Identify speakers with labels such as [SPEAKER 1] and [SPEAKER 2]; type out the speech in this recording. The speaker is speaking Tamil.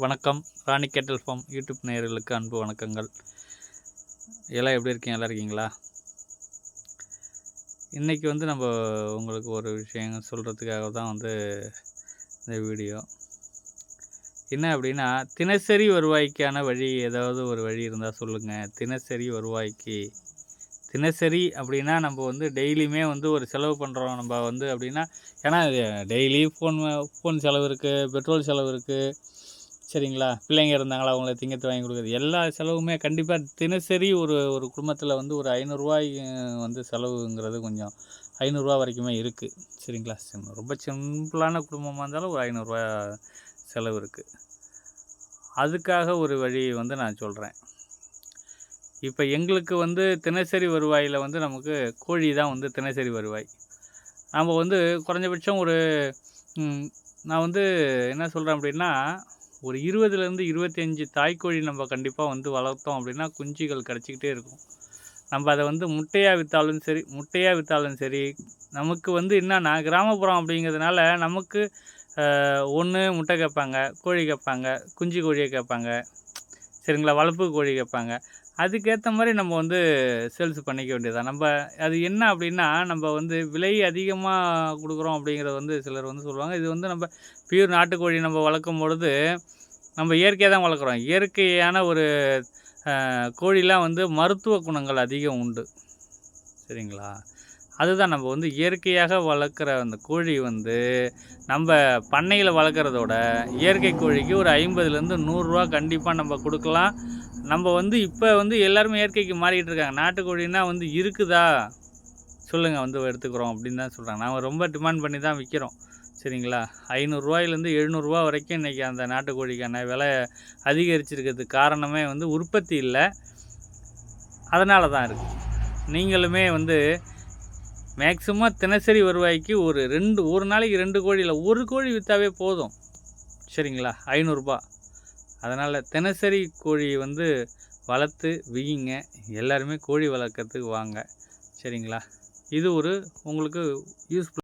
[SPEAKER 1] வணக்கம். ராணி கேட்டல் ஃபார்ம் யூடியூப் நேயர்களுக்கு அன்பு வணக்கங்கள். எல்லாம் எப்படி இருக்கீங்க? எல்லாம் இருக்கீங்களா? இன்றைக்கி வந்து நம்ம உங்களுக்கு ஒரு விஷயம் சொல்கிறதுக்காக தான் வந்து இந்த வீடியோ. என்ன அப்படின்னா தினசரி வருவாய்க்கான வழி ஏதாவது ஒரு வழி இருந்தால் சொல்லுங்கள் தினசரி வருவாய்க்கு. தினசரி அப்படின்னா நம்ம வந்து டெய்லியுமே வந்து ஒரு செலவு பண்ணுறோம் நம்ம வந்து அப்படின்னா ஏன்னா டெய்லி ஃபோன் ஃபோன் செலவு இருக்குது பெட்ரோல் செலவு இருக்குது சரிங்களா? பிள்ளைங்க இருந்தாங்களா? அவங்கள திங்கத்து வாங்கி கொடுக்குறது. எல்லா செலவுமே கண்டிப்பாக தினசரி ஒரு ஒரு குடும்பத்தில் வந்து ஒரு ஐநூறுரூவாய் வந்து செலவுங்கிறது கொஞ்சம் ஐநூறுரூவா வரைக்குமே இருக்குது சரிங்களா? ரொம்ப சிம்பிளான குடும்பமாக இருந்தாலும் ஒரு ஐநூறுரூவா செலவு இருக்குது அதுக்காக ஒரு வழி வந்து நான் சொல்கிறேன் இப்போ எங்களுக்கு வந்து தினசரி வருவாயில் வந்து நமக்கு கோழி தான் வந்து தினசரி வருவாய். நம்ம வந்து குறைஞ்சபட்சம் ஒரு நான் வந்து என்ன சொல்கிறேன் அப்படின்னா ஒரு இருபதுலேருந்து இருபத்தஞ்சி தாய்க்கோழி நம்ம கண்டிப்பாக வந்து வளர்த்தோம் அப்படின்னா குஞ்சுகள் கிடச்சிக்கிட்டே இருக்கும். நம்ம அதை வந்து முட்டையாக விற்றாலும் சரி முட்டையாக விற்றாலும் சரி நமக்கு வந்து என்னன்னா கிராமப்புறம் அப்படிங்கிறதுனால நமக்கு ஒன்று முட்டை கேட்பாங்க கோழி கேட்பாங்க குஞ்சு கோழியை கேட்பாங்க சரிங்களா வளர்ப்பு கோழி கேட்பாங்க. அதுக்கேற்ற மாதிரி நம்ம வந்து சேல்ஸ் பண்ணிக்க வேண்டியதான் நம்ம அது என்ன அப்படின்னா நம்ம வந்து விலை அதிகமாக கொடுக்குறோம் அப்படிங்கிறத வந்து சிலர் வந்து சொல்லுவாங்க. இது வந்து நம்ம பியூர் நாட்டுக்கோழி நம்ம வளர்க்கும் பொழுது நம்ம இயற்கையாக தான் வளர்க்குறோம். இயற்கையான ஒரு கோழிலாம் வந்து மருத்துவ குணங்கள் அதிகம் உண்டு. சரிங்களா? அதுதான் நம்ம வந்து இயற்கையாக வளர்க்குற அந்த கோழி வந்து நம்ம பண்ணையில் வளர்க்குறதோட இயற்கை கோழிக்கு ஒரு ஐம்பதுலேருந்து நூறுரூவா கண்டிப்பாக நம்ம கொடுக்கலாம். நம்ம வந்து இப்போ வந்து எல்லாருமே இயற்கைக்கு மாறிக்கிட்டு இருக்காங்க. நாட்டுக்கோழின்னா வந்து இருக்குதா? சொல்லுங்கள் வந்து எடுத்துக்கிறோம் அப்படின்னு தான் சொல்கிறாங்க நாங்கள் ரொம்ப டிமாண்ட் பண்ணி தான் விற்கிறோம் சரிங்களா? ஐநூறுரூவாயிலேருந்து எழுநூறுவா வரைக்கும் இன்றைக்கி அந்த நாட்டுக்கோழிக்கான விலை அதிகரிச்சிருக்கிறதுக்கு காரணமே வந்து உற்பத்தி இல்லை. அதனால தான் இருக்குது நீங்களுமே வந்து மேக்ஸிமம் தினசரி வருவாய்க்கு ஒரு ரெண்டு ஒரு நாளைக்கு ரெண்டு கோழியில் ஒரு கோழி விற்றாவே போதும். சரிங்களா? ஐநூறுரூபா அதனால் தினசரி கோழி வந்து வளர்த்து வியுங்க. எல்லாருமே கோழி வளர்க்குறதுக்கு வாங்க. சரிங்களா? இது ஒரு உங்களுக்கு யூஸ்ஃபுல்